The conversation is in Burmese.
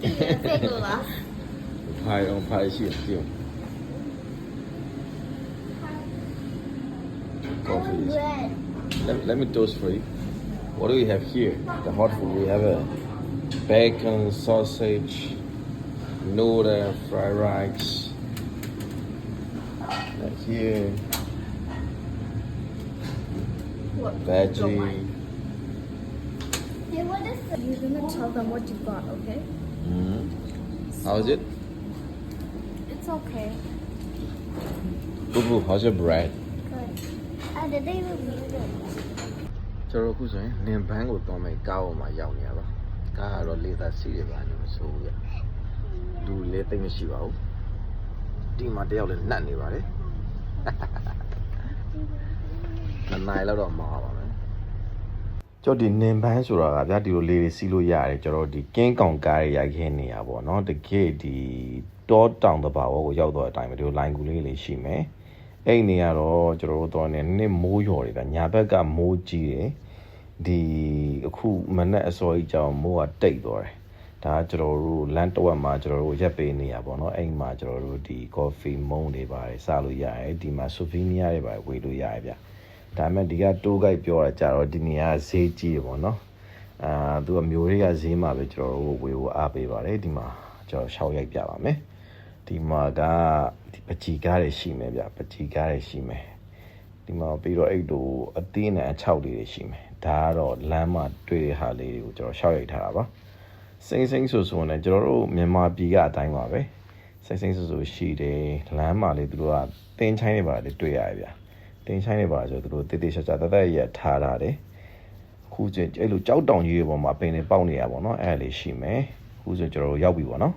Let, me toast for you. What do we have here? The hot food. We have a bacon, sausage, noodle, fried rice. That's here, what? veggie. Hey, what is? You're gonna tell them what you got, okay? Hmm How is it? It's okay. Boo boo, how's your bread? Good. Ah, the day will be good. ကျွန်တော်အခုဆိုရင်နင်ဘန်းကိုတောင်းမယ်ကားပေါ်မှာရောက်နေရပါကားကတော့လေးသားစီးရပါနေမဆိုးဘူးရလူလေးသိမ့်မရှိပါဘူးဒီမှာတယောက်လည်းနှက်နေပါတယ်နှစ်နိုင်လောက်တော့မှာပါ မယ်ကျော်ဒီနင်ဘန်းဆိုတာကဗျာဒီလိုလေးတွေစီးလို့ရတယ်ကျွန်တော်ဒီကင်းကောင်ကားတွေရိုက်ခဲနေရပါတော့တကယ်ဒီတောတောင်တဘာဝကိုရောက်တော့အတိုင်းပဲဒီလိုလိုင်းကူလေးလေးရှိမယ်အဲ့ဒီနေရတော့ကျွန်တော်တို့တော့နေနစ်မိုးရော်တွေဗျညာဘက်ကမိုးကြီးတယ်ဒီအခုမနဲ့အစောကြီးကြောင်မိုးကတိတ်သွားတယ်ဒါကကျွန်တော်တို့လမ်းတစ်ဝက်မှာကျွန်တော်တို့ရက်ပေးနေရပါတော့အဲ့ဒီမှာကျွန်တော်တို့ဒီ coffee မုံတွေပါတယ်စလို့ရတယ်ဒီမှာ souvenir တွေပါတယ်ဝေလို့ရတယ်ဗျ ဒါပေမဲ့ဒီကတိုးဂိုက်ပြောတာကြတော့ဒီနေရာဈေးကြီးတယ်ပေါ့နော်အာသူကမျိုးတွေကဈေးမှာပဲကျွန်တော်တို့ဝေဖို့အားပေးပါတယ်ဒီမှာကျွန်တော်ရှောက်ရိုက်ပြပါမယ်ဒီမှာကဒီပကြီကားတွေရှိမယ်ဗျပကြီကားတွေရှိမယ်ဒီမှာပြီးတော့အဲ့လိုအသင်းနဲ့အချောက်လေးတွေရှိမယ်ဒါကတော့လမ်းမှာတွေ့တဲ့ဟာလေးတွေကိုကျွန်တော်ရှောက်ရိုက်ထားတာပါစိမ့်စိမ့်ဆူဆူနဲ့ကျွန်တော်တို့မြန်မာပြည်ကအတိုင်းပါပဲစိမ့်စိမ့်ဆူဆူရှိတယ်လမ်းမှာလေးသူတို့ကတင်းချိုင်းတွေပါလေတွေ့ရတယ်ဗျ တင်းချိုင်းတွေပါဆိုသူတို့တေးသေးချာချာတသက်ရထားထားတယ်အခုကျအဲ့လိုကြောက်တောင်ကြီးတွေပေါ်မှာပင်တွေပေါက်နေရပါတော့အဲ့ဒါလေးရှိမယ်အခုဆိုကျွန်တော်တို့ရောက်ပြီပေါ့နော်